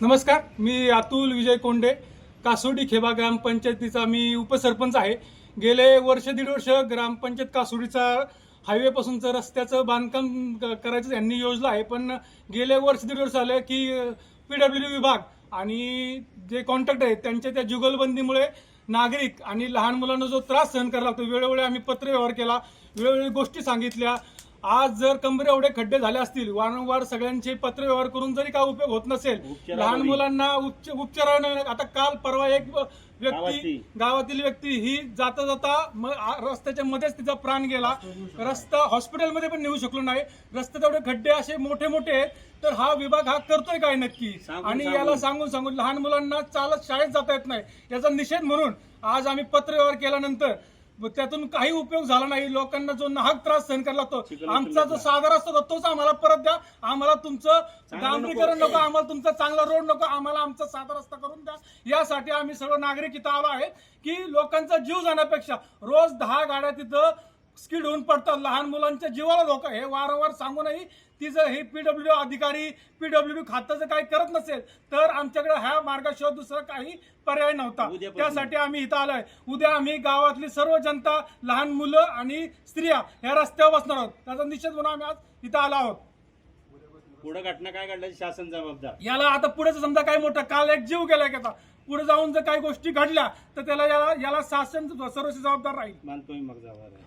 नमस्कार मी अतुल विजय कोंडे कासोडी खेबा ग्रामपंचायतीचा मी उपसरपंच आहे. गेले वर्ष दीड वर्ष ग्रामपंचायत कासोडीचा हायवेपासूनचं रस्त्याचं बांधकाम क- करायचं यांनी योजलं आहे. पण गेले वर्ष दीड वर्ष झालं की पी डब्ल्यू विभाग आणि जे कॉन्ट्रॅक्ट आहेत त्यांच्या त्या जुगलबंदीमुळे नागरिक आणि लहान मुलांना जो त्रास सहन करावा लागतो वेळोवेळी आम्ही पत्रव्यवहार केला वेळोवेळी गोष्टी सांगितल्या आज जर कंबरे एवढे खड्डे झाले असतील वारंवार सगळ्यांचे पत्रव्यवहार करून जरी काय उपयोग होत नसेल लहान. मुलांना उच्च उपचाराने आता काल परवा एक व्यक्ती गावातली. व्यक्ती ही जाता जाता रस्त्याच्या मध्येच तिचा प्राण गेला रस्ता हॉस्पिटलमध्ये पण नेऊ शकलो नाही रस्ते तेवढे खड्डे असे मोठे मोठे आहेत तर हा विभाग हा करतोय काय नक्की आणि. याला सांगून सांगून लहान मुलांना चालत शाळेत जाता येत नाही याचा निषेध म्हणून आज आम्ही पत्रव्यवहार केल्यानंतर त्यातून काही उपयोग झाला नाही लोकांना जो नाहक त्रास सहन करायला लागतो चिखल आमचा जो. सादर असतो तोच आम्हाला परत द्या आम्हाला तुमचं डांबरीकरण नको. नको आम्हाला तुमचा चांगला रोड नको आम्हाला आमचा साधा रस्ता करून द्या यासाठी आम्ही सर्व नागरिक इथं आलो आहे की लोकांचा जीव जाण्यापेक्षा रोज दहा गाड्या तिथं स्किड होऊन पडतात. लहान मुलांच्या जीवाला धोका हे वारंवार सांगूनही ती जर हे पीडब्ल्यू अधिकारी पीडब्ल्यू खातं जर काही करत नसेल तर आमच्याकडे ह्या मार्गाशिवाय दुसरा काही पर्याय नव्हता. त्यासाठी आम्ही इथं आलोय. उद्या आम्ही गावातली सर्व जनता लहान मुलं आणि स्त्रिया ह्या रस्त्यावर बसणार आहोत. त्याचा निषेध म्हणून आम्ही आज इथं आलो आहोत. पुढे घटना काय घडल्याची शासन जबाबदार? याला आता पुढे समजा काही मोठं काल एक जीव गेला की आता पुढे जाऊन जर काही गोष्टी घडल्या तर त्याला याला याला शासन सर्वस्वी जबाबदार राहील. मानतोय मग जबाबदार